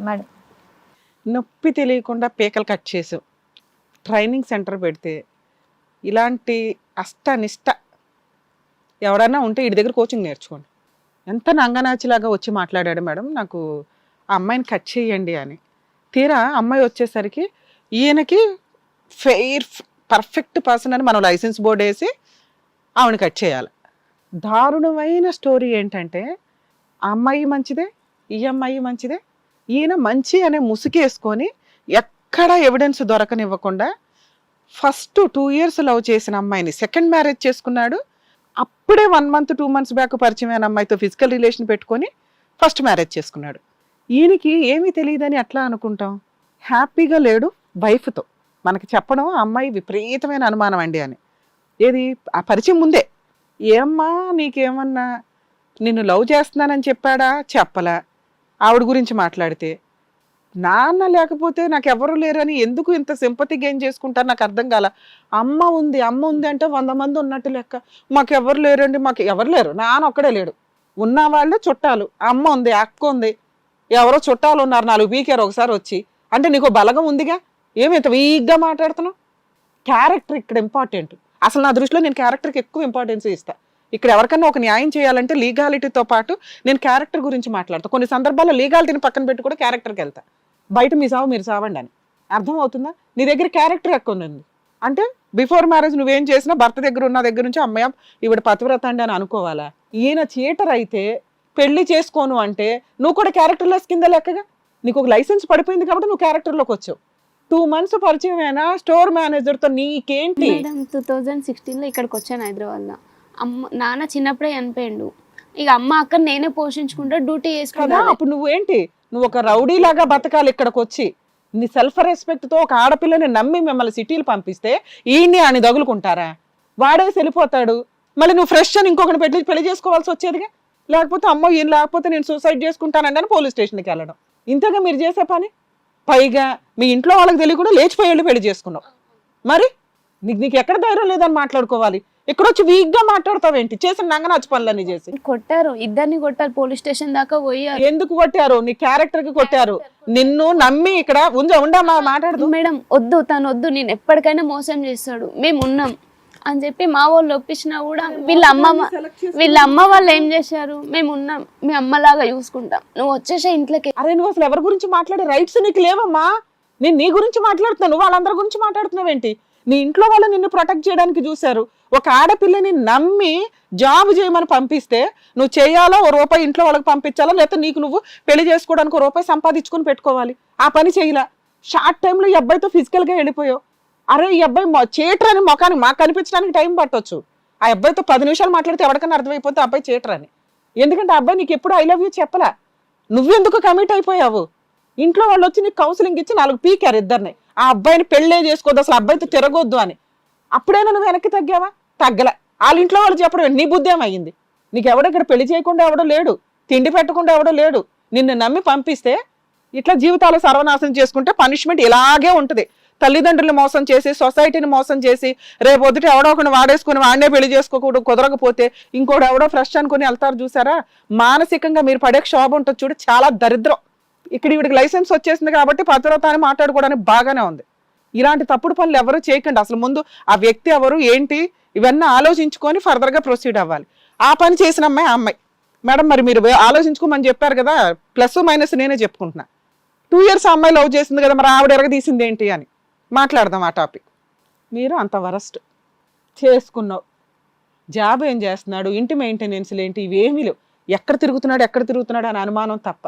Madam. నొప్పి తెలియకుండా పీకలు కట్ చేసావు. ట్రైనింగ్ సెంటర్ పెడితే ఇలాంటి అష్టనిష్ట ఎవడన్నా ఉంటే ఇటు దగ్గర కోచింగ్ నేర్చుకోండి. ఎంత నంగనాచిలాగా వచ్చి మాట్లాడాడు మేడం నాకు ఆ అమ్మాయిని కట్ చేయండి అని. తీరా అమ్మాయి వచ్చేసరికి ఈయనకి ఫెయిర్ పర్ఫెక్ట్ పర్సన్ అని మనం లైసెన్స్ బోర్డు వేసి ఆవిడ కట్ చేయాలి. దారుణమైన స్టోరీ ఏంటంటే ఆ అమ్మాయి మంచిదే ఈ అమ్మాయి మంచిదే ఈయన మంచి అనే ముసుగేసుకొని ఎక్కడ ఎవిడెన్స్ దొరకనివ్వకుండా ఫస్ట్ టూ ఇయర్స్ లవ్ చేసిన అమ్మాయిని సెకండ్ మ్యారేజ్ చేసుకున్నాడు. అప్పుడే one month two months back పరిచయమైన అమ్మాయితో ఫిజికల్ రిలేషన్ పెట్టుకొని ఫస్ట్ మ్యారేజ్ చేసుకున్నాడు. ఈయనకి ఏమీ తెలియదని ఎట్లా అనుకుంటాం? హ్యాపీగా లేడు వైఫ్తో మనకి చెప్పడం అమ్మాయి విపరీతమైన అనుమానం అండి అని. ఏది? ఆ పరిచయం ముందే. ఏమ్మా నీకేమన్నా నిన్ను లవ్ చేస్తున్నానని చెప్పాడా? చెప్పలా. ఆవిడ గురించి మాట్లాడితే నాన్న లేకపోతే నాకు ఎవరు లేరని ఎందుకు ఇంత సింపతి గెయిన్ చేసుకుంటారు నాకు అర్థం కాల. అమ్మ ఉంది అమ్మ ఉంది అంటే వంద మంది ఉన్నట్టు లెక్క. మాకు ఎవరు లేరండి మాకు ఎవరు లేరు. నాన్న ఒక్కడే లేడు. ఉన్న వాళ్ళే చుట్టాలు. అమ్మ ఉంది అక్క ఉంది. ఎవరో చుట్టాలు ఉన్నారు నాలుగు పీకారు ఒకసారి వచ్చి. అంటే నీకు బలగం ఉందిగా? ఏమి ఇంత వీక్గా మాట్లాడుతున్నావు? క్యారెక్టర్ ఇక్కడ ఇంపార్టెంట్. అసలు నా దృష్టిలో నేను క్యారెక్టర్కి ఎక్కువ ఇంపార్టెన్స్ ఇస్తా. ఇక్కడ ఎవరికన్నా ఒక న్యాయం చేయాలంటే లీగాలిటీతో పాటు నేను క్యారెక్టర్ గురించి మాట్లాడతా. కొన్ని సందర్భాల్లో లీగాలిటీని పక్కన పెట్టి కూడా క్యారెక్టర్కి వెళ్తా. బయట మీ సావు మీరు సావండి అని. అర్థం అవుతుందా నీ దగ్గర క్యారెక్టర్ ఎక్కువ ఉంది. అంటే బిఫోర్ మ్యారేజ్ నువ్వేం చేసినా భర్త దగ్గర ఉన్న దగ్గర నుంచి అమ్మాయి ఈవిడ పతివ్రత అండి అని అనుకోవాలా? ఈయన థియేటర్ అయితే పెళ్ళి చేసుకోను అంటే నువ్వు కూడా క్యారెక్టర్లెస్ కింద లెక్కగా? నీకు ఒక లైసెన్స్ పడిపోయింది కాబట్టి నువ్వు క్యారెక్టర్లోకి వచ్చావు. టూ మంత్స్ పరిచయం అయినా స్టోర్ మేనేజర్తో నీకేంటి? టూ థౌజండ్ సిక్స్టీన్లో ఇక్కడికి వచ్చాను హైదరాబాద్లో. అమ్మ నాన్న చిన్నప్పుడే చనిపోయిండు. ఇక అమ్మ అక్కడ నేనే పోషించుకుంటా డ్యూటీ కదా చేసుకుంటా అప్పుడు నువ్వేంటి? నువ్వు ఒక రౌడీ లాగా బతకాలి ఇక్కడికి వచ్చి. నీ సెల్ఫ్ రెస్పెక్ట్తో ఒక ఆడపిల్లని నమ్మి మిమ్మల్ని సిటీలు పంపిస్తే ఈయన్ని అని తగులుకుంటారా? వాడే వెళ్ళిపోతాడు. మళ్ళీ నువ్వు ఫ్రెష్ అని ఇంకొకటి పెళ్ళి పెళ్ళి చేసుకోవాల్సి వచ్చేదిగా? లేకపోతే అమ్మో ఈయన లేకపోతే నేను సూసైడ్ చేసుకుంటానండి అని పోలీస్ స్టేషన్కి వెళ్ళడం. ఇంతగా మీరు చేసే పని? పైగా మీ ఇంట్లో వాళ్ళకి తెలియకుండా లేచిపోయి వెళ్ళి పెళ్ళి చేసుకున్నావు. మరి? నీకు నీకు ఎక్కడ ధైర్యం లేదని మాట్లాడుకోవాలి? ఇక్కడ వచ్చి వీక్గా మాట్లాడతావేంటి? చేసిన నంగనాచి పనులన్నీ చేసి. కొట్టారు. ఇద్దరిని కొట్టారు. పోలీస్ స్టేషన్ దాకా పోయారు ఎందుకు కొట్టారు? నీ క్యారెక్టర్కి కొట్టారు. నిన్ను నమ్మి ఇక్కడ ఉంజ ఉండమ్మా మాట్లాడదు. మేడం వద్దు తను వద్దు. నేను ఎప్పటికైనా మోసం చేస్తాడు. మేము ఉన్నాం. అని చెప్పి మా వాళ్ళు ఒప్పించినా కూడా వీళ్ళ అమ్మ వీళ్ళ అమ్మ వాళ్ళు ఏం చేశారు? మేము ఉన్నాం. మీ అమ్మలాగా చూసుకుంటాం నువ్వు వచ్చేసే ఇంట్లోకి అరే నువ్వు అసలు ఎవరి గురించి మాట్లాడే రైట్స్ నీకు లేవమ్మా? నేను నీ గురించి మాట్లాడుతున్నాను వాళ్ళందరి గురించి మాట్లాడుతున్నావేంటి? నీ ఇంట్లో వాళ్ళు నిన్ను ప్రొటెక్ట్ చేయడానికి చూశారు. ఒక ఆడపిల్లని నమ్మి జాబ్ చేయమని పంపిస్తే నువ్వు చేయాలో? ఓ రూపాయి ఇంట్లో వాళ్ళకి పంపించాలా? లేకపోతే నీకు నువ్వు పెళ్ళి చేసుకోవడానికి ఒక రూపాయి సంపాదించుకొని పెట్టుకోవాలి. ఆ పని చేయలా. షార్ట్ టైంలో ఈ అబ్బాయితో ఫిజికల్గా వెళ్ళిపోయావు. అరే ఈ అబ్బాయి మొ- అని మొఖానికి మాకు కనిపించడానికి టైం పట్టొచ్చు. ఆ అబ్బాయితో పది నిమిషాలు మాట్లాడితే ఎవరికైనా అర్థమైపోతే ఆ అబ్బాయి చేటర్ అని ఎందుకంటే ఆ అబ్బాయి నీకు ఎప్పుడు ఐ లవ్ యూ చెప్పలా? నువ్వెందుకు కమిట్ అయిపోయావు? ఇంట్లో వాళ్ళు వచ్చి నీకు కౌన్సిలింగ్ ఇచ్చి నాలుగు పీకారు ఇద్దరిని. ఆ అబ్బాయిని పెళ్ళే చేసుకోవద్దు అసలు అబ్బాయితో తిరగొద్దు అని. అప్పుడైనా నువ్వు వెనక్కి తగ్గావా? తగ్గల. వాళ్ళ ఇంట్లో వాళ్ళు చెప్పడం నీ బుద్ధి ఏమయ్యింది నీకు ఎవడో ఇక్కడ పెళ్ళి చేయకుండా ఎవడో లేడు తిండి పెట్టకుండా ఎవడో లేడు. నిన్ను నమ్మి పంపిస్తే ఇట్లా జీవితాలు సర్వనాశనం చేసుకుంటే పనిష్మెంట్ ఇలాగే ఉంటుంది. తల్లిదండ్రులు మోసం చేసి సొసైటీని మోసం చేసి రేపు వద్దుట ఎవడో ఒకరిని వాడేసుకుని వాడినే పెళ్ళి చేసుకోకూడదు కుదరకపోతే ఇంకోటి ఎవడో ఫ్రెష్ అనుకుని వెళ్తారు చూసారా? మానసికంగా మీరు పడే క్షోభ ఉంటుంది చూడు చాలా దరిద్రం. ఇక్కడ ఈవిడికి లైసెన్స్ వచ్చేసింది కాబట్టి పతివ్రత అని మాట్లాడుకోవడానికి బాగానే ఉంది. ఇలాంటి తప్పుడు పనులు ఎవరు చేయకండి. అసలు ముందు ఆ వ్యక్తి ఎవరు ఏంటి ఇవన్నీ ఆలోచించుకొని ఫర్దర్గా ప్రొసీడ్ అవ్వాలి. ఆ పని చేసిన అమ్మాయి ఆ అమ్మాయి. మేడం మరి మీరు ఆలోచించుకోమని చెప్పారు కదా ప్లస్ మైనస్ నేనే చెప్పుకుంటున్నా. టూ ఇయర్స్ అమ్మాయి లవ్ చేసింది కదా మరి ఆవిడ ఎరగ తీసింది ఏంటి అని మాట్లాడదాం ఆ టాపిక్ మీరు అంత వరస్ట్. చేసుకున్నావు. జాబ్ ఏం చేస్తున్నాడు? ఇంటి మెయింటెనెన్స్లు ఏంటి ఇవేమీ లేవు. ఎక్కడ తిరుగుతున్నాడు ఎక్కడ తిరుగుతున్నాడు అని అనుమానం తప్ప.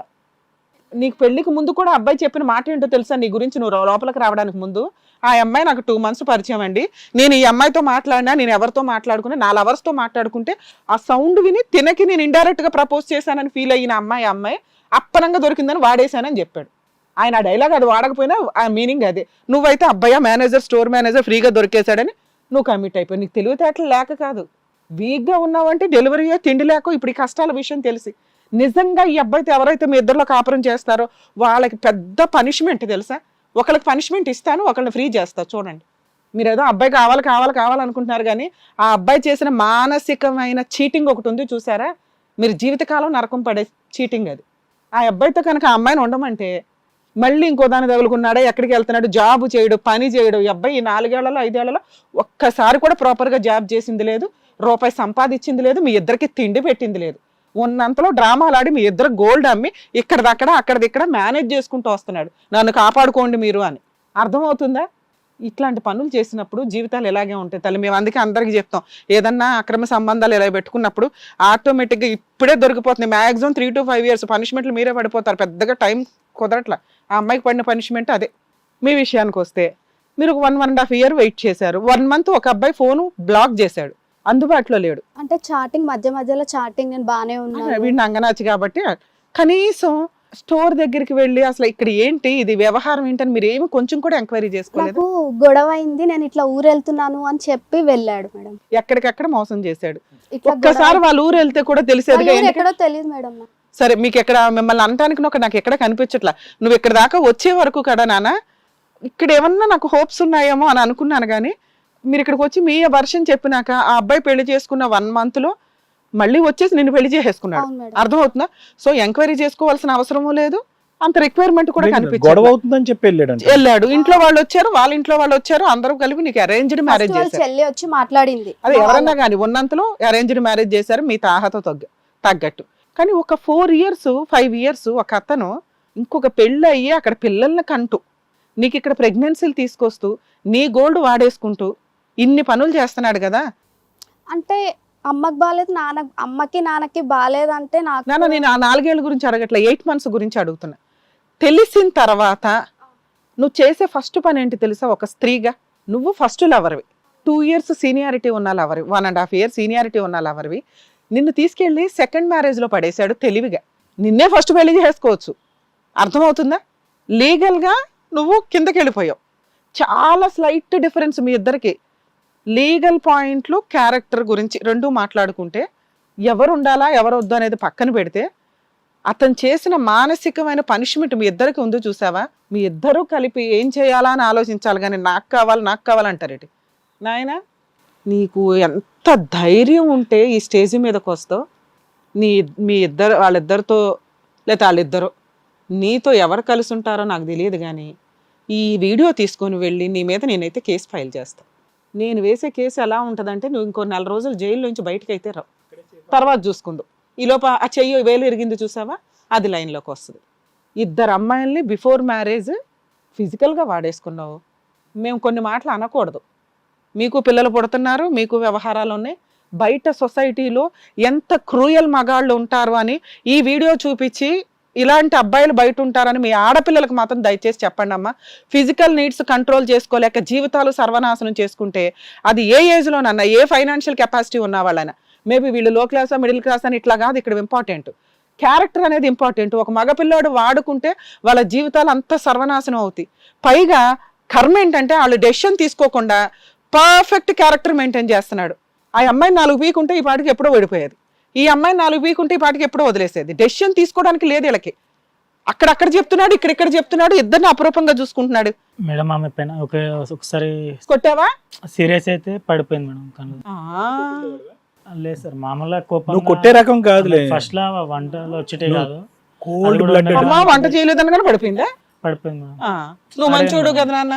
నీకు పెళ్ళికి ముందు కూడా అబ్బాయి చెప్పిన మాట ఏంటో తెలుసా? నీ గురించి నువ్వు లోపలికి రావడానికి ముందు? ఆ అమ్మాయి నాకు టూ మంత్స్ పరిచయం అండి. నేను ఈ అమ్మాయితో మాట్లాడినా నేను ఎవరితో మాట్లాడుకున్నా నా లవర్స్తో మాట్లాడుకుంటే ఆ సౌండ్ విని తినకి నేను ఇండైరెక్ట్గా ప్రపోజ్ చేశానని ఫీల్ అయిన అమ్మాయి అమ్మాయి అప్పనంగా దొరికిందని వాడేశానని చెప్పాడు. ఆయన ఆ డైలాగ్ అది వాడకపోయినా ఆ మీనింగ్ అదే. నువ్వైతే అబ్బాయి మేనేజర్ స్టోర్ మేనేజర్ ఫ్రీగా దొరికేశాడని నువ్వు కమిట్ అయిపోయి నీకు తెలివితేటలు లేక కాదు. వీక్గా ఉన్నావంటే డెలివరీ తిండి లేక ఇప్పుడు ఈ కష్టాల విషయం తెలిసి. నిజంగా ఈ అబ్బాయితో ఎవరైతే మీ ఇద్దరిలో కాపురం చేస్తారో వాళ్ళకి పెద్ద పనిష్మెంట్ తెలుసా? ఒకళ్ళకి పనిష్మెంట్ ఇస్తాను ఒకళ్ళని ఫ్రీ చేస్తా. చూడండి. మీరు ఏదో అబ్బాయి కావాలి కావాలి కావాలనుకుంటున్నారు కానీ ఆ అబ్బాయి చేసిన మానసికమైన చీటింగ్ ఒకటి ఉంది చూసారా? మీరు జీవితకాలం నరకం పడే చీటింగ్ అది. ఆ అబ్బాయితో కనుక ఆ అమ్మాయిని ఉండమంటే మళ్ళీ ఇంకో దాన్ని తగులుకున్నాడా ఎక్కడికి వెళ్తున్నాడు జాబ్ చేయడు పని చేయడు. ఈ అబ్బాయి ఈ నాలుగేళ్ళలో ఐదేళ్ళలో ఒక్కసారి కూడా ప్రాపర్గా జాబ్ చేసింది లేదు రూపాయి సంపాదించింది లేదు మీ ఇద్దరికి తిండి పెట్టింది లేదు. ఉన్నంతలో డ్రామాలు ఆడి మీ ఇద్దరు గోల్డ్ అమ్మి ఇక్కడదక్కడ అక్కడిక్కడ మేనేజ్ చేసుకుంటూ వస్తున్నాడు. నన్ను కాపాడుకోండి మీరు అని. అర్థమవుతుందా? ఇట్లాంటి పనులు చేసినప్పుడు జీవితాలు ఇలాగే ఉంటాయి తల్లి. మేము అందుకే అందరికీ చెప్తాం. ఏదన్నా అక్రమ సంబంధాలు ఇలా పెట్టుకున్నప్పుడు ఆటోమేటిక్గా ఇప్పుడే దొరికిపోతుంది. Maximum three to five years పనిష్మెంట్లు మీరే పడిపోతారు. పెద్దగా టైం కుదరట్లా. ఆ అమ్మాయికి పడిన పనిష్మెంట్ అదే. మీ విషయానికి వస్తే మీరు ఒక one one and half year wait చేశారు. వన్ మంత్ ఒక అబ్బాయి ఫోను బ్లాక్ చేశాడు. అందుబాటులో లేడు. అంటే చాటింగ్ మధ్య మధ్యలో చాటింగ్ నేను బానే ఉన్నాను. వీడిని అంగనాచి కాబట్టి కనీసం స్టోర్ దగ్గరికి వెళ్ళి అసలు ఇక్కడ ఏంటి ఇది వ్యవహారం ఏంటని మీరు ఏమి కొంచెం కూడా ఎంక్వైరీ చేసుకోలేదు? గొడవ అయింది నేను ఇట్లా ఊరెళ్తున్నాను అని చెప్పి వెళ్ళాడు మేడం. ఎక్కడికెక్కడ మోసం చేశాడు. ఒక్కసారి వాళ్ళ ఊరు వెళ్తే కూడా ఊరు ఎందుకంటే- ఎక్కడో తెలియదు మేడం. సరే మీకు ఎక్కడ మిమ్మల్ని అనటానికి నాకు నాకు ఎక్కడ కనిపించట్లా? నువ్వు ఇక్కడ దాకా వచ్చే వరకు కదా నాన్న ఇక్కడ ఏమన్నా నాకు హోప్స్ ఉన్నాయేమో అని అనుకున్నాను కానీ మీరు ఇక్కడికి వచ్చి మీ వర్షన్ చెప్పినాక ఆ అబ్బాయి పెళ్ళి చేసుకున్న వన్ మంత్లో మళ్ళీ వచ్చేసి నిన్ను పెళ్ళి చేసేసుకున్నాడు. అర్థమవుతుందా? సో ఎంక్వైరీ చేసుకోవాల్సిన అవసరమూ లేదు. అంత రిక్వైర్మెంట్ కూడా గొడవ కనిపించదు అవుతుందని చెప్పి వెళ్ళాడు వెళ్ళాడు. ఇంట్లో వాళ్ళు వచ్చారు వాళ్ళ ఇంట్లో వాళ్ళు వచ్చారు అందరూ కలిపి నీకు అరేంజ్డ్ మ్యారేజ్ వాళ్ళ చేశారు. చెల్లి వచ్చి మాట్లాడింది. అదే ఎవరన్నా కానీ ఉన్నంతలో అరేంజ్డ్ మ్యారేజ్ చేశారు మీ తాహతో తగ్గ తగ్గట్టు. కానీ ఒక ఫోర్ ఇయర్స్ ఫైవ్ ఇయర్స్ ఒక అతను ఇంకొక పెళ్ళి అయ్యి అక్కడ పిల్లల్ని కంటూ. నీకు ఇక్కడ ప్రెగ్నెన్సీలు తీసుకొస్తూ నీ గోల్డ్ వాడేసుకుంటూ ఇన్ని పనులు చేస్తున్నాడు కదా. అంటే అమ్మకి బాగాలేదు నాన్న అమ్మకి నాన్నకి బాగాలేదు అంటే నాకు నాన్న నేను ఆ నాలుగేళ్ళ గురించి అడగట్లే ఎయిట్ మంత్స్ గురించి అడుగుతున్నా. తెలిసిన తర్వాత నువ్వు చేసే ఫస్ట్ పని ఏంటి తెలుసా? ఒక స్త్రీగా. నువ్వు ఫస్ట్ లవర్వి. టూ ఇయర్స్ సీనియారిటీ ఉన్న lover one and half year seniority ఉన్న లవర్వి. నిన్ను తీసుకెళ్ళి సెకండ్ మ్యారేజ్లో పడేశాడు తెలివిగా. నిన్నే ఫస్ట్ పెళ్ళి చేసుకోవచ్చు. అర్థమవుతుందా? లీగల్గా నువ్వు కిందకి వెళ్ళిపోయావు చాలా స్లైట్ డిఫరెన్స్ మీ ఇద్దరికి. లీగల్ పాయింట్లు క్యారెక్టర్ గురించి రెండు మాట్లాడుకుంటే ఎవరు ఉండాలా ఎవరు వద్దు అనేది పక్కన పెడితే అతను చేసిన మానసికమైన పనిష్మెంట్ మీ ఇద్దరికి ఉందో చూసావా? మీ ఇద్దరూ కలిపి ఏం చేయాలా అని ఆలోచించాలి కానీ నాకు కావాలి నాకు కావాలంటారేటి నాయన నీకు ఎంత ధైర్యం ఉంటే ఈ స్టేజ్ మీదకి వస్తావు? నీ మీ ఇద్దరు వాళ్ళిద్దరితో లేకపోతే వాళ్ళిద్దరు నీతో ఎవరు కలిసి ఉంటారో నాకు తెలియదు కానీ ఈ వీడియో తీసుకొని వెళ్ళి నీ మీద నేనైతే కేసు ఫైల్ చేస్తాను నేను వేసే కేసు ఎలా ఉంటుందంటే నువ్వు ఇంకో నెల రోజులు జైలు నుంచి బయటకు అయితే రావు. తర్వాత చూసుకుందాం. ఈలోప ఆ చెయ్యి వేలు ఎరిగింది చూసావా? అది లైన్లోకి వస్తుంది. ఇద్దరు అమ్మాయిల్ని బిఫోర్ మ్యారేజ్ ఫిజికల్గా వాడేసుకున్నావు. మేము కొన్ని మాటలు అనకూడదు. మీకు పిల్లలు పుడుతున్నారు మీకు వ్యవహారాలు ఉన్నాయి. బయట సొసైటీలో ఎంత క్రూయల్ మగాళ్ళు ఉంటారు అని ఈ వీడియో చూపించి ఇలాంటి అబ్బాయిలు బయట ఉంటారని మీ ఆడపిల్లలకు మాత్రం దయచేసి చెప్పండి అమ్మా. ఫిజికల్ నీడ్స్ కంట్రోల్ చేసుకోలేక జీవితాలు సర్వనాశనం చేసుకుంటే అది ఏ ఏజ్లోనన్నా ఏ ఫైనాన్షియల్ కెపాసిటీ ఉన్న వాళ్ళైనా. మేబీ వీళ్ళు లో క్లాస్ మిడిల్ క్లాస్ అని ఇట్లా కాదు ఇక్కడ ఇంపార్టెంట్ క్యారెక్టర్ అనేది ఇంపార్టెంట్ ఒక మగపిల్లాడు వాడుకుంటే వాళ్ళ జీవితాలు అంత సర్వనాశనం అవుతాయి. పైగా కర్మ ఏంటంటే వాళ్ళు డెసిషన్ తీసుకోకుండా పర్ఫెక్ట్ క్యారెక్టర్ మెయింటైన్ చేస్తున్నాడు. ఆ అమ్మాయి నాలుగు వీకుంటే ఈ పాటికి ఎప్పుడో ఓడిపోయేది ఈ అమ్మాయి నాలుగు వీకుంటే ఈ పాటికి ఎప్పుడో వదిలేసేది. డెసిషన్ తీసుకోవడానికి లేదు వీళ్ళకి. అక్కడక్కడ చెప్తున్నాడు ఇక్కడిక్కడ చెప్తున్నాడు ఇద్దరిని అపురూపంగా చూసుకుంటున్నాడు. మేడం ఆమె పైన ఒక ఒకసారి కొట్టావా? సీరియస్ అయితే పడిపోయింది మేడం కళ్ళు లేదు సార్ మామూలుగా కోపం నువ్వు కొట్టే రకం కాదులే. ఫస్ట్ లా వంటలో వచ్చేటే కాదు. కోల్డ్ బ్లడ్ వంట చేయలేదని కానీ పడిపోయిందా? పడిపోయింది నువ్వు మంచోడు కదా నాన్న.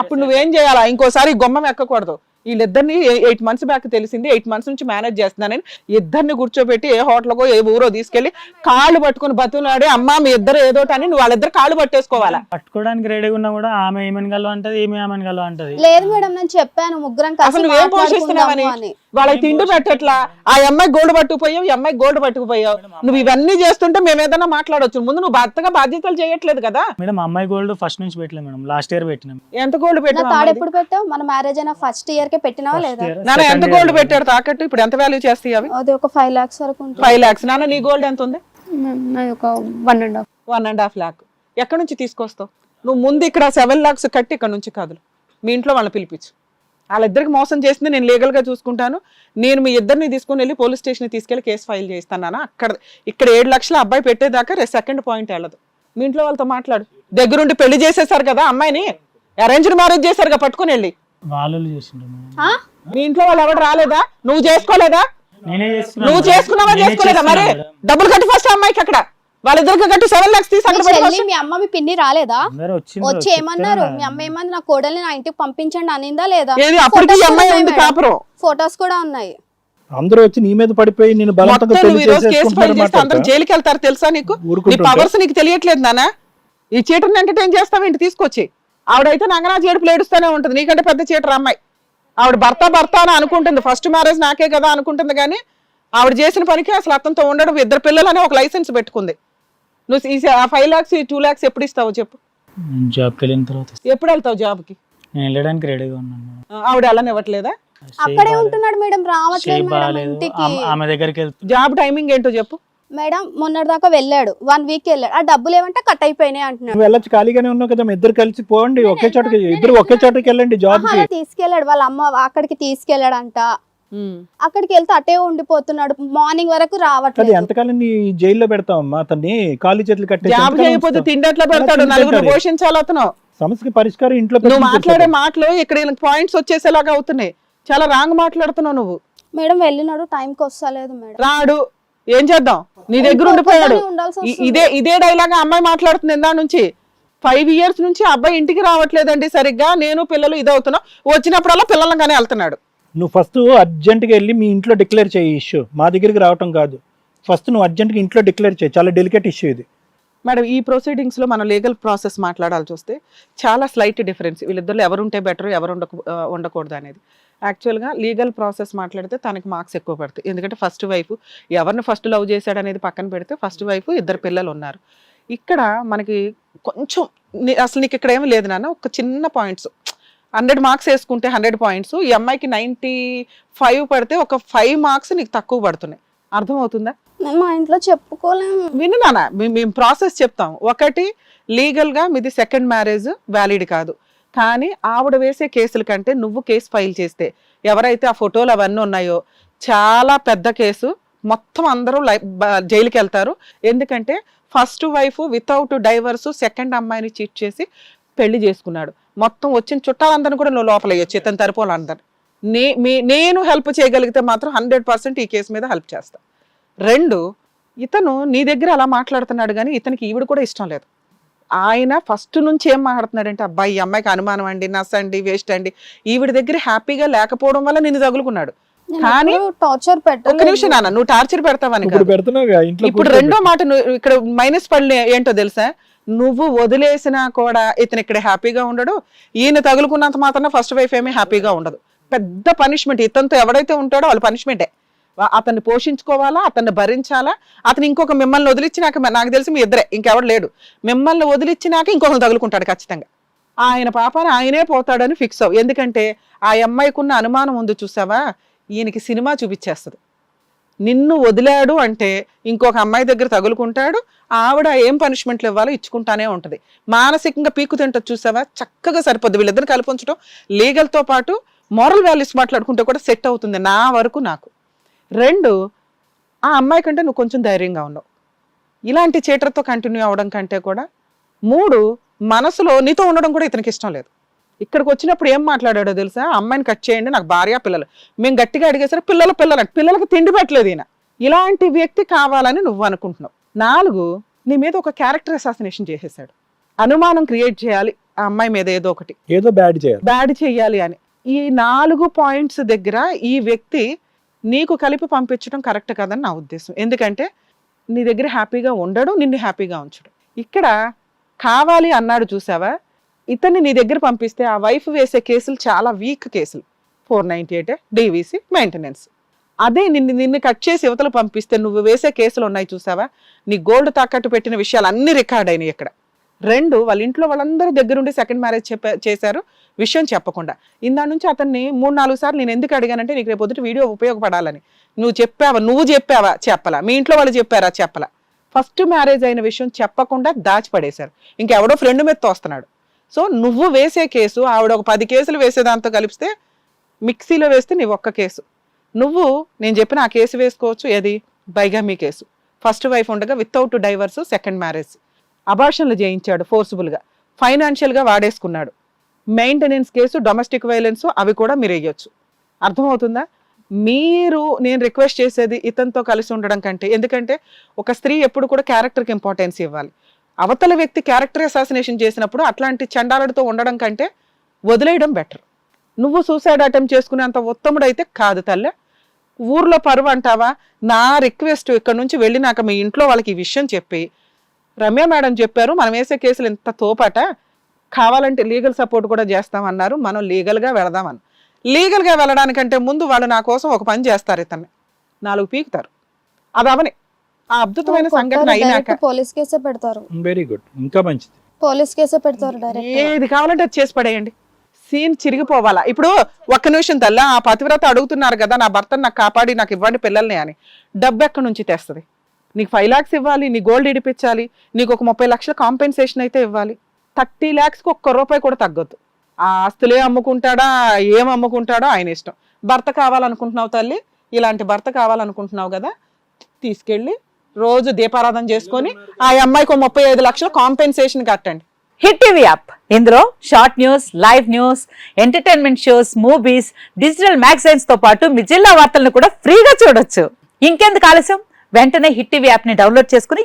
అప్పుడు నువ్వేం చేయాలా? ఇంకోసారి గుమ్మం ఎక్కకూడదు. వీళ్ళిద్దరిని ఎయిట్ మంత్స్ బ్యాక్ తెలిసింది. ఎయిట్ మంత్స్ నుంచి మేనేజ్ చేస్తున్నానని ఇద్దరిని కూర్చోబెట్టి ఏ హోటల్కో ఏ ఊరో తీసుకెళ్ళి కాళ్ళు పట్టుకుని బతులాడి అమ్మా మీ ఇద్దరు ఏదోటి అని నువ్వు వాళ్ళిద్దరు కాళ్ళు పట్టేసుకోవాలా? పట్టుకోవడానికి రెడీగా ఉన్నా కూడా ఆమె ఏమని గలవ అంటది ఈమె ఆమెను గలవ అంటది. లేదు మేడం నేను చెప్పాను ముగ్గురం అసలు నువ్వేం పోషిస్తున్నావని? వాళ్ళకి తిండి పెట్టట్లా? ఆ అమ్మాయి గోల్డ్ పట్టుకుపోయావు ఈ అమ్మాయి గోల్డ్ పట్టుకుపోయావు. నువ్వు ఇవన్నీ చేస్తుంటే మేము ఏదైనా మాట్లాడొచ్చు. ముందు నువ్వు భర్తగా బాధ్యతలు చేయట్లేదు కదా? మేడం అమ్మాయి గోల్డ్ ఫస్ట్ నుంచి పెట్టలేదు మేడం. లాస్ట్ ఇయర్ పెట్టినాం. ఎంత గోల్డ్ నా పెట్టావు తాడు అమ్మాయిది? ఎప్పుడు పెట్టావు? మన మ్యారేజ్ అయిన ఫస్ట్ ఇయర్ కే పెట్టినావా లేదా? నాన్న ఎంత గోల్డ్. పెట్టాడు తాకట్టు? ఇప్పుడు ఎంత వాల్యూ చేస్తాయి అవి? అది ఒక ఫైవ్ లాక్స్ వరకు ఉంటుంది. ఫైవ్ లాక్స్ నాన్న నీ గోల్డ్ ఎంత ఉంది? నాది ఒక one and half one and half lakh ఎక్కడి నుంచి తీసుకొస్తావు? నువ్వు ముందు ఇక్కడ సెవెన్ లాక్స్ కట్టి ఇక్కడ నుంచి కాదు మీ ఇంట్లో వాళ్ళని పిలిపించు. వాళ్ళిద్దరికి మోసం చేసింది నేను లీగల్గా చూసుకుంటాను. నేను మీ ఇద్దరిని తీసుకుని వెళ్ళి పోలీస్ స్టేషన్కి తీసుకెళ్ళి కేసు ఫైల్ చేస్తాను నాన్న. అక్కడ ఇక్కడ ఏడు లక్షల అబ్బాయి పెట్టేదాకా రే సెకండ్ పాయింట్ వెళ్ళదు. మీ ఇంట్లో వాళ్ళతో మాట్లాడు. దగ్గరుండి పెళ్ళి చేసేసారు కదా అమ్మాయిని. అరేంజ్డ్ మ్యారేజ్ చేశారుగా పట్టుకుని వెళ్ళి. వాళ్ళు చేసిండ్రు మేడం ఆ? మీ ఇంట్లో వాళ్ళు ఎవరు రాలేదా? నువ్వు చేసుకోలేదా? నేనే నువ్వు మేడం. చేసుకున్నావా నేనే చేసుకోలేదా? చేసుకున్నా మరి మేడం. డబ్బులు కట్టి ఫస్ట్ అమ్మాయికి అక్కడ. వాళ్ళిద్దరికి కట్టు సెవెన్ లాక్స్ తీసి మీ అక్కడ చెల్లి. మీ అమ్మ మీ పిన్ని రాలేదా? అందరూ వచ్చిండ్రు, వచ్చి ఏమన్నారు. మీ అమ్మ ఏమన్నా నా కోడల్ని నా ఇంటికి పంపించండి అనిందా లేదా? ఏది అప్పటికి ఈ Photos అమ్మాయి ఉంది కాపురం. ఫొటోస్ కూడా ఉన్నాయి. అందరూ వచ్చి నీ మీద పడిపోయి నేను మొత్తం బలవంతంగా నువ్వు పెళ్ళి ఈ రోజు కేసు ఫైల్ చేస్తే అందరూ చేసేసుకుంటున్నారు జైలుకి వెళ్తారు తెలుసా నీకు? నీ ఊరుకుంటుంటే. పవర్స్ నీకు తెలియట్లేదు నానా? ఈ చీటర్ని ఎంటర్టైన్ చేస్తావు ఇంటి తీసుకొచ్చి. ఆవిడైతే నంగనాచి ఏడుపులు ఏడుస్తూనే ఉంటుంది. నీకంటే పెద్ద చీటర్ అమ్మాయి. ఆవిడ భర్త భర్త అని అనుకుంటుంది. ఫస్ట్ మ్యారేజ్ నాకే కదా అనుకుంటుంది కానీ ఆవిడ చేసిన పనికి అసలు అతనితో ఉండడం ఇద్దరు పిల్లలని ఒక లైసెన్స్ పెట్టుకుంది. నువ్వు ఈ ఫైవ్ లాక్స్ ఈ టూ లాక్స్ ఎప్పుడు ఇస్తావు చెప్పు. జాబ్కి వెళ్ళిన తర్వాత. ఎప్పుడు వెళ్తావు జాబ్కి నేను వెళ్ళడానికి రెడీగా ఉన్నాను. ఆవిడ వెళ్ళనివ్వట్లేదా? చేయి అక్కడే. ఉంటున్నాడు మేడం రావట్లేదు ఆమె- దగ్గరికి జాబ్ టైమింగ్ ఏంటో చెప్పు. మేడం మొన్నటి దాకా వెళ్ళాడు. వన్ వీక్ వెళ్ళాడు. ఆ డబ్బులు ఏమంటే కట్ అయిపోయినాయి అంటున్నాడు. వెళ్ళొచ్చు ఖాళీగానే ఉన్నావు కదా ఇద్దరు కలిసి పోండి ఒకే చోటకి ఇద్దరు ఒకే చోటకి వెళ్ళండి జాబ్కి తీసుకెళ్ళాడు. వాళ్ళ అమ్మ అక్కడికి తీసుకెళ్ళాడంట. అక్కడికి వెళ్తే అటే ఉండిపోతున్నాడు. మార్నింగ్ వరకు అది రావట్లేదు ఎంతకాలం నీ జైల్లో పెడతావమ్మా అతన్ని? కాళ్ళు చేతులు కట్టేసి జాబ్ ఎంతకాలం చేయకపోతే ఉంచుతావు? తిండి ఎట్లా పెడతాడు? తిండి నలుగురు. పోషించాలి అతను. సమస్యకి పరిష్కారం ఇంట్లో నువ్వు మాట్లాడే. మాటలు ఇక్కడ పాయింట్స్ వచ్చేసేలాగా అవుతున్నాయి. చాలా రాంగ్ మాట్లాడుతున్నావు నువ్వు. మేడం వెళ్ళినాడు. టైంకి వస్తలేదు మేడం. రాడు. ఏం చేద్దాం? నీ దగ్గర ఉండిపోయాడు. ఇదే ఇదే డైలాగ్ అమ్మాయి మాట్లాడుతుంది ఇందా నుంచి? ఫైవ్ ఇయర్స్ నుంచి అబ్బాయి ఇంటికి రావట్లేదండి సరిగ్గా. నేను పిల్లలు ఇదవుతున్నాం వచ్చినప్పుడల్లా పిల్లలంగానే వెళ్తున్నాడు. నువ్వు ఫస్ట్ అర్జెంట్గా వెళ్ళి మీ ఇంట్లో డిక్లేర్ చేయి ఇష్యూ మా దగ్గరికి రావటం కాదు. ఫస్ట్ నువ్వు అర్జెంట్గా ఇంట్లో డిక్లేర్ చేయి. చాలా డెలికేట్ ఇష్యూ ఇది. మేడం ఈ ప్రొసీడింగ్స్లో మనం లీగల్ ప్రాసెస్ మాట్లాడాల్సి వస్తే చాలా స్లైట్ డిఫరెన్స్ వీళ్ళిద్దరు ఎవరు ఉంటే బెటర్ ఎవరు ఉండక ఉండకూడదు అనేది. యాక్చువల్గా లీగల్ ప్రాసెస్ మాట్లాడితే తనకి మార్క్స్ ఎక్కువ పడతాయి. ఎందుకంటే ఫస్ట్ వైఫ్ ఎవరిని ఫస్ట్ లవ్ చేశాడు అనేది పక్కన పెడితే ఫస్ట్ వైఫ్ ఇద్దరు పిల్లలు ఉన్నారు. ఇక్కడ మనకి కొంచెం అసలు నీకు ఇక్కడ ఏమీ లేదు నాన్న ఒక చిన్న పాయింట్స్. హండ్రెడ్ మార్క్స్ వేసుకుంటే హండ్రెడ్ పాయింట్స్. ఈ అమ్మాయికి నైంటీ ఫైవ్ పడితే ఒక ఫైవ్ మార్క్స్ నీకు తక్కువ పడుతున్నాయి. అర్థమవుతుందా? మేము మా ఇంట్లో చెప్పుకోలేము. విను నాన్న మేము మేము ప్రాసెస్ చెప్తాం. ఒకటి లీగల్గా మీది సెకండ్ మ్యారేజ్ వ్యాలిడ్ కాదు. కానీ ఆవిడ వేసే కేసుల కంటే నువ్వు కేసు ఫైల్ చేస్తే ఎవరైతే ఆ ఫోటోలు అవన్నీ ఉన్నాయో చాలా పెద్ద కేసు. మొత్తం అందరూ జైలుకి వెళ్తారు ఎందుకంటే first wife without divorce second అమ్మాయిని చీట్ చేసి పెళ్ళి చేసుకున్నాడు. మొత్తం వచ్చిన చుట్టాలందరినీ కూడా నువ్వు లోపల వేయొచ్చు ఇతని తరపులందరు నే మీ- నేను హెల్ప్ చేయగలిగితే మాత్రం హండ్రెడ్ పర్సెంట్ ఈ కేసు మీద హెల్ప్ చేస్తా. రెండు ఇతను నీ దగ్గర అలా మాట్లాడుతున్నాడు కానీ ఇతనికి ఈవిడ కూడా ఇష్టం లేదు. ఆయన ఫస్ట్ నుంచి ఏం మాట్లాడుతున్నాడంటే అబ్బాయి ఈ అమ్మాయికి అనుమానం అండి నస్ అండి వేస్ట్ అండి. ఈవిడ దగ్గర హ్యాపీగా లేకపోవడం వల్ల నిన్ను తగులుకున్నాడు. కానీ- టార్చర్ ఒక్క నిమిషం నాన్న నువ్వు టార్చర్ పెడతావని ఇప్పుడు. రెండో మాట నువ్వు ఇక్కడ మైనస్ పళ్ళు ఏంటో తెలుసా? నువ్వు వదిలేసినా కూడా ఇతను ఇక్కడ హ్యాపీగా ఉండడు. ఈయన తగులుకున్నంత మాత్రం ఫస్ట్ వైఫ్ ఏమీ హ్యాపీగా ఉండదు. పెద్ద పనిష్మెంట్ ఇతనితో ఎవడైతే ఉంటాడో వాళ్ళు పనిష్మెంటే అతన్ని పోషించుకోవాలా? అతన్ని భరించాలా? అతను ఇంకొక మిమ్మల్ని వదిలిచ్చినాక నాకు తెలిసి మీ ఇద్దరే ఇంకెవడు లేడు. మిమ్మల్ని వదిలిచ్చినాక ఇంకొకరు తగులుకుంటాడు ఖచ్చితంగా. ఆయన పాపాన ఆయనే పోతాడని ఫిక్స్ అవ్వు. ఎందుకంటే ఆ అమ్మాయికున్న అనుమానం ఉంది చూసావా? ఈయనకి సినిమా చూపించేస్తుంది. నిన్ను వదిలాడు అంటే ఇంకొక అమ్మాయి దగ్గర తగులుకుంటాడు ఆవిడ ఏం పనిష్మెంట్లు ఇవ్వాలో ఇచ్చుకుంటానే ఉంటుంది. మానసికంగా పీకు తింటది చూసావా? చక్కగా సరిపోద్ది. వీళ్ళిద్దరు కలిపి ఉంచడం లీగల్తో పాటు మోరల్ వాల్యూస్ మాట్లాడుకుంటే కూడా సెట్ అవుతుంది. నా వరకు నాకు. రెండు ఆ అమ్మాయి కంటే నువ్వు కొంచెం ధైర్యంగా ఉన్నావు. ఇలాంటి చీటర్తో కంటిన్యూ అవ్వడం కంటే కూడా. మూడు మనసులో నీతో ఉండడం కూడా ఇతనికి ఇష్టం లేదు. ఇక్కడికి వచ్చినప్పుడు ఏం మాట్లాడాడో తెలుసా? అమ్మాయిని కట్ చేయండి నాకు భార్య పిల్లలు. మేము గట్టిగా అడిగేసరికి పిల్లలు పిల్లలు పిల్లలకి తిండి పెట్టలేదు ఈయన. ఇలాంటి వ్యక్తి కావాలని నువ్వు అనుకుంటున్నావు. నాలుగు నీ మీద ఒక క్యారెక్టర్ అసాసినేషన్ చేసేసాడు. అనుమానం క్రియేట్ చేయాలి. ఆ అమ్మాయి మీద ఏదో ఒకటి. ఏదో బ్యాడ్ చేయాలి. బ్యాడ్ చెయ్యాలి అని. ఈ నాలుగు పాయింట్స్ దగ్గర ఈ వ్యక్తి నీకు కలిపి పంపించడం కరెక్ట్ కాదని నా ఉద్దేశం. ఎందుకంటే నీ దగ్గర హ్యాపీగా ఉండడు నిన్ను హ్యాపీగా ఉంచడు. ఇక్కడ కావాలి అన్నాడు చూసావా? ఇతన్ని నీ దగ్గర పంపిస్తే ఆ వైఫ్ వేసే కేసులు చాలా వీక్ కేసులు. Four ninety eight DVC maintenance అదే నిన్ను నిన్ను కట్ చేసి యువతలు పంపిస్తే నువ్వు వేసే కేసులు ఉన్నాయి చూసావా? నీ గోల్డ్ తాకట్టు పెట్టిన విషయాలు అన్ని రికార్డ్ అయినాయి ఇక్కడ. రెండు వాళ్ళ ఇంట్లో వాళ్ళందరూ దగ్గరుండి సెకండ్ మ్యారేజ్ చెప్ప చేశారు. విషయం చెప్పకుండా. ఇందా నుంచి అతన్ని మూడు నాలుగు సార్లు నేను ఎందుకు అడిగానంటే నీకు రేపు పొద్దుట వీడియో ఉపయోగపడాలని. నువ్వు చెప్పావా? నువ్వు చెప్పావా? చెప్పలా. మీ ఇంట్లో వాళ్ళు చెప్పారా? చెప్పలా. ఫస్ట్ మ్యారేజ్ అయిన విషయం చెప్పకుండా దాచిపడేశారు. ఇంకెవడో ఫ్రెండ్ మీద తోస్తున్నాడు. సో నువ్వు వేసే కేసు ఆవిడ ఒక పది కేసులు వేసేదాంతో కలిపిస్తే మిక్సీలో వేస్తే నీ ఒక్క కేసు. నువ్వు నేను చెప్పిన ఆ కేసు వేసుకోవచ్చు. ఏది? Bigamy case. ఫస్ట్ వైఫ్ ఉండగా వితౌట్ డైవర్స్ సెకండ్ మ్యారేజ్. అబార్షన్లు చేయించాడు ఫోర్సిబుల్గా. ఫైనాన్షియల్గా వాడేసుకున్నాడు. మెయింటెనెన్స్ కేసు డొమెస్టిక్ వైలెన్స్ అవి కూడా మీరు వేయొచ్చు. అర్థమవుతుందా? మీరు నేను రిక్వెస్ట్ చేసేది ఇతనితో కలిసి ఉండడం కంటే ఎందుకంటే ఒక స్త్రీ ఎప్పుడు కూడా క్యారెక్టర్కి ఇంపార్టెన్స్ ఇవ్వాలి. అవతల వ్యక్తి క్యారెక్టర్ అసాసినేషన్ చేసినప్పుడు అట్లాంటి చండాలడితో ఉండడం కంటే వదిలేయడం బెటర్ నువ్వు సూసైడ్ అటెంప్ట్ చేసుకునేంత ఉత్తముడైతే కాదు తల్లే. ఊర్లో పరువు అంటావా? నా రిక్వెస్ట్ ఇక్కడ నుంచి వెళ్ళినాక మీ ఇంట్లో వాళ్ళకి ఈ విషయం చెప్పి రమ్య మేడం చెప్పారు మనం వేసే కేసులు ఇంత తోపాట? కావాలంటే లీగల్ సపోర్ట్ కూడా చేస్తామన్నారు. మనం లీగల్గా వెళదామని. లీగల్గా వెళ్ళడానికంటే ముందు వాళ్ళు నా కోసం ఒక పని చేస్తారు ఇతన్ని. నాలుగు పీకుతారు. అది అవని. ఆ అద్భుతమైన సంఘటన అయినాక పోలీస్ కేసే పెడతారు. వెరీ గుడ్ ఇంకా మంచిది. పోలీస్ కేసే పెడతారు డైరెక్ట్ ఏది కావాలంటే అది చేసి పడేయండి. సీన్ చిరిగిపోవాలా. ఇప్పుడు ఒక్క నిమిషం తల్ల ఆ పతివ్రత అడుగుతున్నారు కదా నా భర్తను నాకు కాపాడి నాకు ఇవ్వండి పిల్లల్ని అని. డబ్బు ఎక్కడి నుంచి తెస్తుంది? నీకు ఫైవ్ ల్యాక్స్ ఇవ్వాలి నీ గోల్డ్ ఇడిపించాలి నీకు ఒక ముప్పై లక్షల కాంపెన్సేషన్ అయితే ఇవ్వాలి. థర్టీ ల్యాక్స్కి ఒక్క రూపాయి కూడా తగ్గద్దు. ఆ ఆస్తులే అమ్ముకుంటాడా ఏం అమ్ముకుంటాడో ఆయన ఇష్టం. భర్త కావాలనుకుంటున్నావు తల్లి ఇలాంటి భర్త కావాలనుకుంటున్నావు కదా తీసుకెళ్ళి రోజు దీపారాధన చేసుకొని ఆ అమ్మాయికి ఒక ముప్పై ఐదు లక్షలు కాంపెన్సేషన్ కట్టండి. Hit TV app. ఇందులో short news live news entertainment shows movies digital మ్యాగజైన్స్తో పాటు మీ జిల్లా వార్తలను కూడా ఫ్రీగా చూడొచ్చు. ఇంకెందుకు ఆలస్యం? వెంటనే హిట్ టీవీ యాప్ని డౌన్లోడ్ చేసుకుని